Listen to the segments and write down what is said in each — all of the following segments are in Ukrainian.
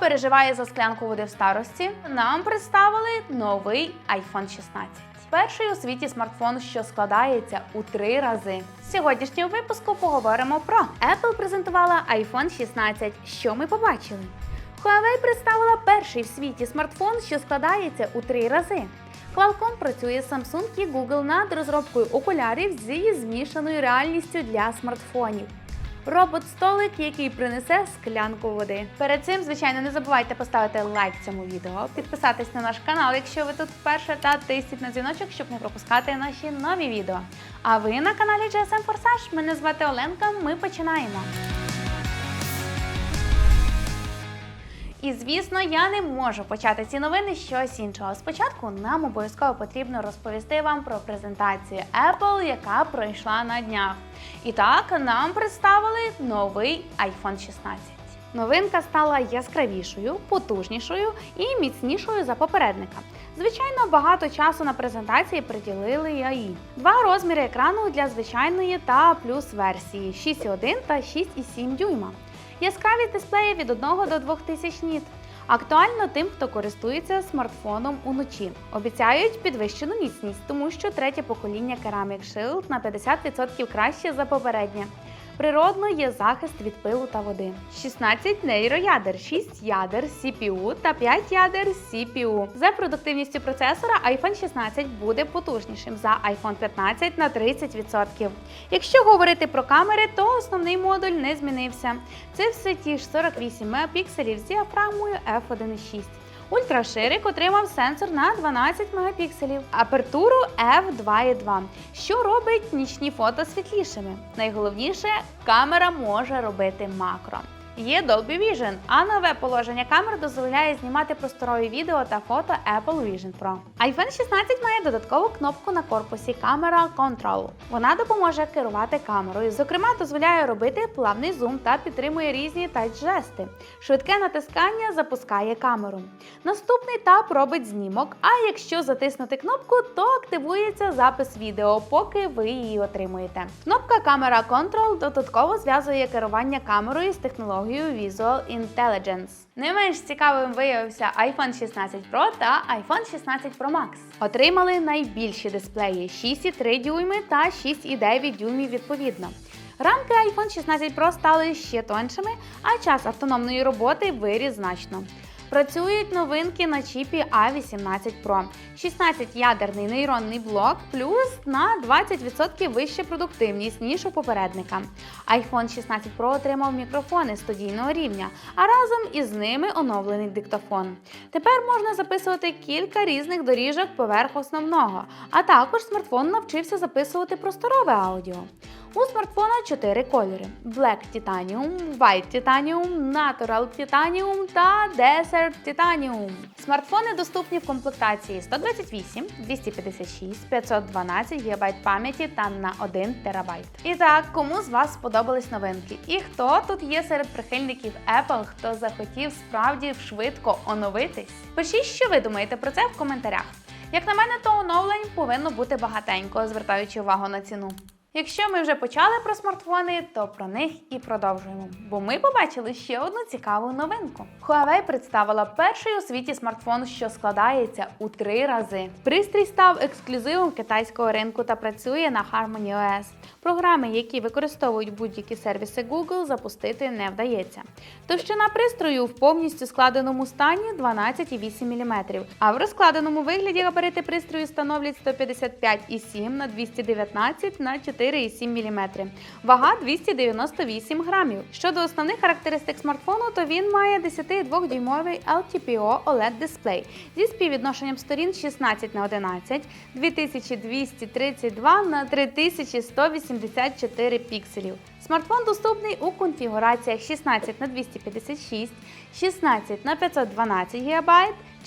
Переживає за склянку води в старості? Нам представили новий iPhone 16. Перший у світі смартфон, що складається у три рази. В сьогоднішньому випуску поговоримо про Apple презентувала iPhone 16. Що ми побачили? Huawei представила перший в світі смартфон, що складається у три рази. Qualcomm працює Samsung і Google над розробкою окулярів зі змішаною реальністю для смартфонів. Робот-столик, який принесе склянку води. Перед цим, звичайно, не забувайте поставити лайк цьому відео, підписатись на наш канал, якщо ви тут вперше, та тисніть на дзвіночок, щоб не пропускати наші нові відео. А ви на каналі GSM Forsage. Мене звати Оленка. Ми починаємо. І звісно, я не можу почати ці новини чогось іншого. Спочатку нам обов'язково потрібно розповісти вам про презентацію Apple, яка пройшла на днях. І так, нам представили новий iPhone 16. Новинка стала яскравішою, потужнішою і міцнішою за попередника. Звичайно, багато часу на презентації приділили AI. Два розміри екрану для звичайної та плюс версії 6,1 та 6,7 дюйма. Яскраві дисплеї від 1 до 2000 ніт. Актуально тим, хто користується смартфоном уночі. Обіцяють підвищену міцність, тому що третє покоління Ceramic Shield на 50% краще за попереднє. Природно є захист від пилу та води. 16 нейроядер, 6 ядер CPU та 5 ядер CPU. За продуктивністю процесора iPhone 16 буде потужнішим за iPhone 15 на 30%. Якщо говорити про камери, то основний модуль не змінився. Це все ті ж 48 мегапікселів з діафрагмою f1.6. Ультраширик отримав сенсор на 12 мегапікселів, апертуру f2.2, що робить нічні фото світлішими. Найголовніше, камера може робити макро. Є Dolby Vision, а нове положення камер дозволяє знімати просторові відео та фото Apple Vision Pro. iPhone 16 має додаткову кнопку на корпусі Camera Control. Вона допоможе керувати камерою. Зокрема, дозволяє робити плавний зум та підтримує різні тач-жести. Швидке натискання запускає камеру. Наступний етап робить знімок. А якщо затиснути кнопку, то активується запис відео, поки ви її отримуєте. Кнопка Camera Control додатково зв'язує керування камерою з технологією Visual Intelligence. Не менш цікавим виявився iPhone 16 Pro та iPhone 16 Pro Max. Отримали найбільші дисплеї 6,3 дюйми та 6,9 дюймів відповідно. Рамки iPhone 16 Pro стали ще тоншими, а час автономної роботи виріс значно. Працюють новинки на чіпі A18 Pro. 16-ядерний нейронний блок, плюс на 20% вища продуктивність, ніж у попередника. iPhone 16 Pro отримав мікрофони студійного рівня, а разом із ними оновлений диктофон. Тепер можна записувати кілька різних доріжок поверх основного, а також смартфон навчився записувати просторове аудіо. У смартфона 4 кольори: Black Titanium, White Titanium, Natural Titanium та Desert Titanium. Смартфони доступні в комплектації 128, 256, 512 ГБ пам'яті та на 1 ТБ. І так, кому з вас сподобались новинки? І хто тут є серед прихильників Apple, хто захотів справді швидко оновитись? Пишіть, що ви думаєте про це в коментарях. Як на мене, то оновлень повинно бути багатенько, звертаючи увагу на ціну. Якщо ми вже почали про смартфони, то про них і продовжуємо. Бо ми побачили ще одну цікаву новинку. Huawei представила перший у світі смартфон, що складається у три рази. Пристрій став ексклюзивом китайського ринку та працює на Harmony OS. Програми, які використовують будь-які сервіси Google, запустити не вдається. Товщина пристрою в повністю складеному стані 12,8 мм, а в розкладеному вигляді габарити пристрою становлять 155,7 на 219 на 4,7 мм. Вага 298 грамів. Щодо основних характеристик смартфону, то він має 10,2-дюймовий LTPO OLED дисплей зі співвідношенням сторін 16 на 11, 2232 на 3184 пікселів. Смартфон доступний у конфігураціях 16 на 256, 16 на 512 ГБ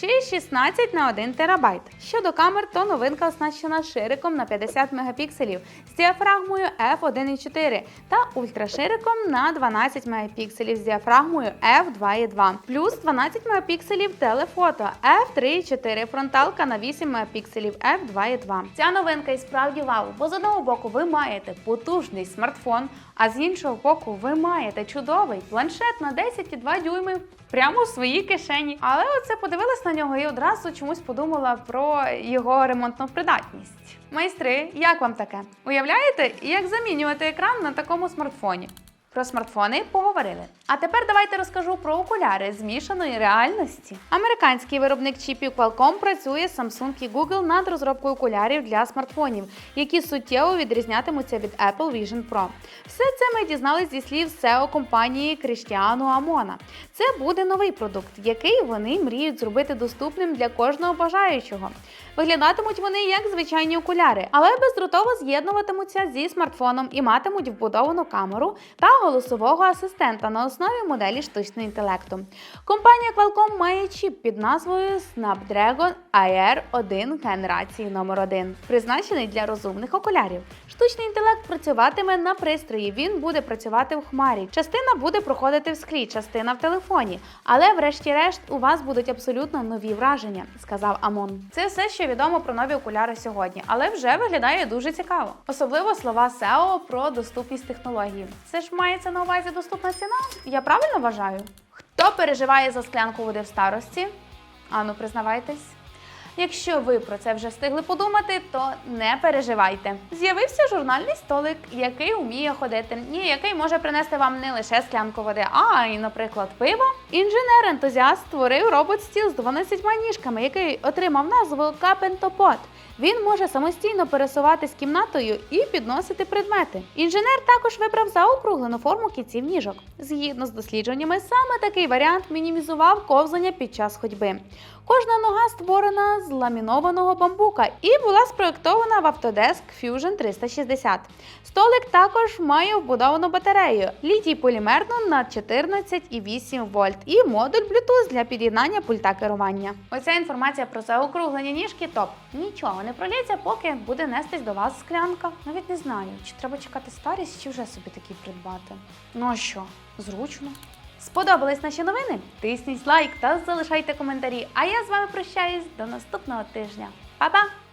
чи 16 на 1 ТБ. Щодо камер, то новинка оснащена шириком на 50 мегапікселів з діафрагмою f1.4 та ультрашириком на 12 мегапікселів з діафрагмою f2.2, плюс 12 мегапікселів телефото f3.4, фронталка на 8 мегапікселів f2.2. Ця новинка і справді вау, бо з одного боку ви маєте потужний смартфон, а з іншого боку ви маєте чудовий планшет на 10,2 дюйми прямо у своїй кишені. Але оце подивилась на нього і одразу чомусь подумала про його ремонтну придатність. Майстри, як вам таке? Уявляєте, як замінювати екран на такому смартфоні? Про смартфони поговорили. А тепер давайте розкажу про окуляри змішаної реальності. Американський виробник чіпів Qualcomm працює Samsung і Google над розробкою окулярів для смартфонів, які суттєво відрізнятимуться від Apple Vision Pro. Все це ми дізнались зі слів SEO компанії Кріштіану Амона. Це буде новий продукт, який вони мріють зробити доступним для кожного бажаючого. Виглядатимуть вони як звичайні окуляри, але бездротово з'єднуватимуться зі смартфоном і матимуть вбудовану камеру та голосового асистента на основі моделі штучного інтелекту. Компанія Qualcomm має чіп під назвою Snapdragon AR 1 генерації номер 1 призначений для розумних окулярів. Штучний інтелект працюватиме на пристрої. Він буде працювати в хмарі. Частина буде проходити в склі, частина в телефоні. Але, врешті-решт, у вас будуть абсолютно нові враження, сказав Амон. Це все, що відомо про нові окуляри сьогодні, але вже виглядає дуже цікаво. Особливо слова SEO про доступність технології. Це ж мається на увазі доступна ціна. Я правильно вважаю? Хто переживає за склянку води в старості? Ану, признавайтесь. Якщо ви про це вже встигли подумати, то не переживайте. З'явився журнальний столик, який вміє ходити, і який може принести вам не лише склянку води, а й, наприклад, пиво. Інженер-ентузіаст створив робот-стіл з 12 ніжками, який отримав назву Капентопот. Він може самостійно пересуватись кімнатою і підносити предмети. Інженер також вибрав заокруглену форму кінців ніжок. Згідно з дослідженнями, саме такий варіант мінімізував ковзання під час ходьби. Кожна нога створена з ламінованого бамбука і була спроєктована в Autodesk Fusion 360. Столик також має вбудовану батарею літій полімерну на 14,8 вольт і модуль Bluetooth для під'єднання пульта керування. Оця інформація про заокруглені ніжки топ. Нічого не пролється, поки буде нестись до вас склянка. Навіть не знаю, чи треба чекати старість, чи вже собі такі придбати. Ну а що, зручно. Сподобались наші новини? Тисніть лайк та залишайте коментарі. А я з вами прощаюсь до наступного тижня. Па-па!